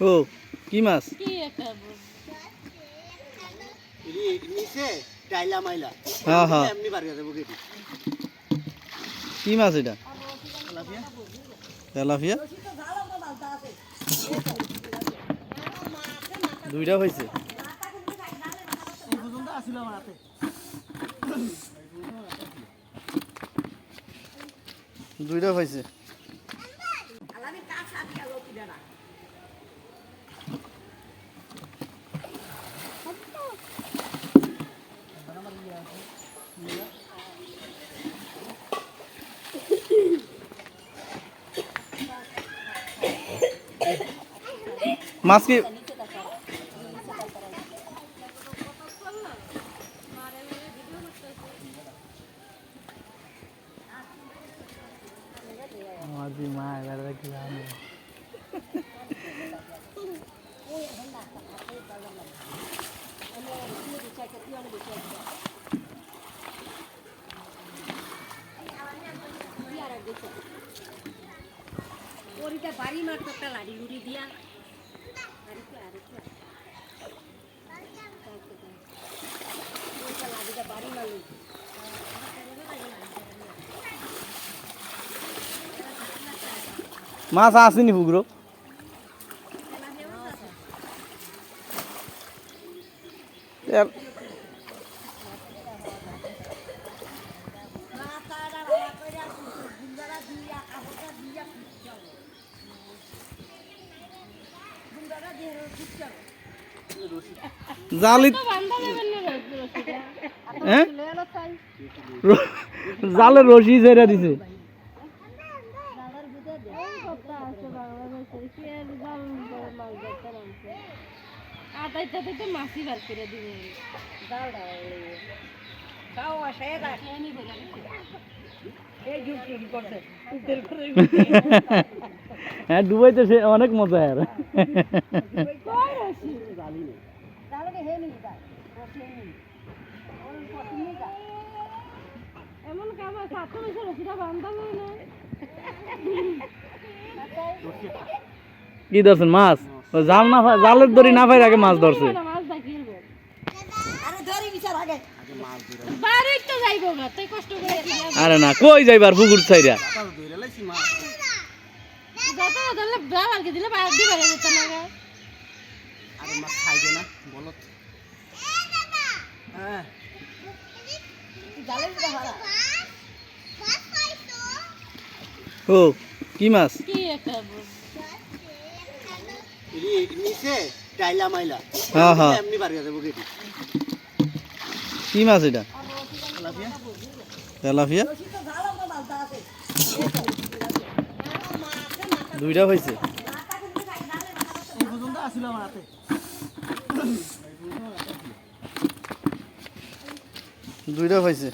ও কি মাছ? কি হ্যাঁ, হ্যাঁ। মাছ এটা? তেলাপিয়া? দুইটা হয়েছে। দুইটা হয়েছে। মাছ কি ওরিটা বাড়ি মারতো একটা লাড়ি লুড়ি দিয়া। মাছ আসেনি পুকুরো এর- জালি হ্যাঁ র- জালে রশি ছেড়ে দিছে। আটাইটাতে হ্যাঁ ডুবাইতে সে অনেক মজা আর। কি ধরছেন মাছ? জাল না জালের দড়ি না পাই আগে মাছ ধরছে। আরে না কই যাইবার পুকুর ছাইরা? যত ধরলে ব্রাবারকে দিলে বাইরে দিবে রে তো না আরে খাইবে না বলত। হ্যাঁ। ও কি মাছ? কি একটা নিচে মাইলা। হ্যাঁ, হ্যাঁ। এমনি করে দেবো কি মাছ এটা? তেলাপিয়া? তেলাপিয়া? দুইটা হয়েছে। দুইটা হয়েছে।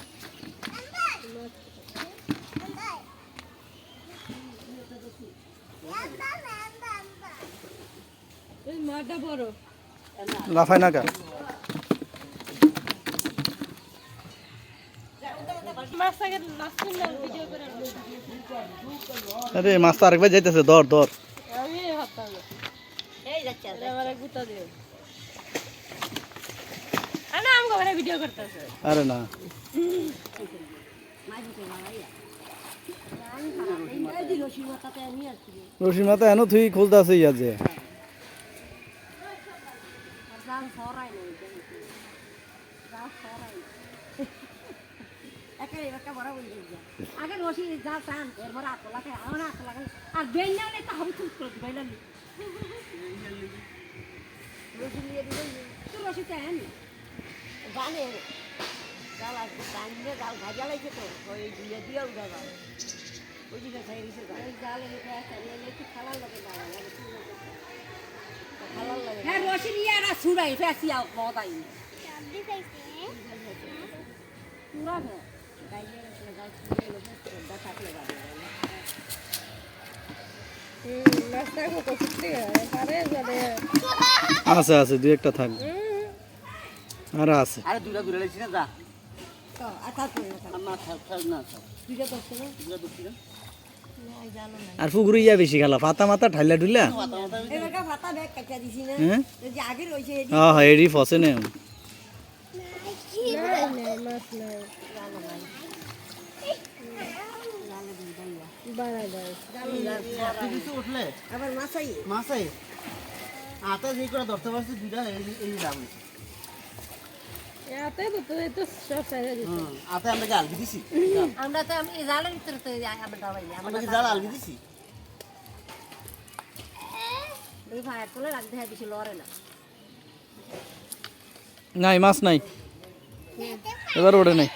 লাফায় না কা মাছটাকে নাচছেন না ভিডিও করে আরে মাছ তো আরেকবার যাইতেছে ভিডিও করতেছে। আরে না। রশি মাথা এনো তুই খুলতে আছে ইয়া যে। আগে রশি যা চান এরপর আতো লাগে আমার আতো লাগে আর বেল না তো হবে চুপ করে দিবে না। রশি নিয়ে দিবে তো রশি চান জানে জাল আছে জানলে জাল ভাজা লাগছে তো ওই দিয়ে দিয়ে উঠা যাবে ওই দিকে খাই দিছে জাল। জাল এটা একটু খালার লাগে না লাগে। খালার লাগে। হ্যাঁ রশি নিয়ে আর ছুড়াই ফেসি আও মতাই পুরা আছে আছে দুই একটা থাকবে আর আছে। আরে দুটা ধরে লাইছি না যা। আর দুইটা পুকুরে ইয়া বেশি খেলা পাতা মাথা ঠাইলা ঢুলা হ্যাঁ? এডি। ফসে নে কিছু উঠলে আবার মাছাই মাছে আতে যে করে ধরতে পারছি দুইটা এই এই লাভ হয়েছে হুম আতে আমরা কি আলগি দিছি আমরা তো আমি জালের ভিতরে তো আমরা দাবাই আমরা কি জাল আলগি দিছি এই ভাই তোলে রাখতে হয় বেশি লড়ে না নাই মাছ নাই এবার ওঠে নাই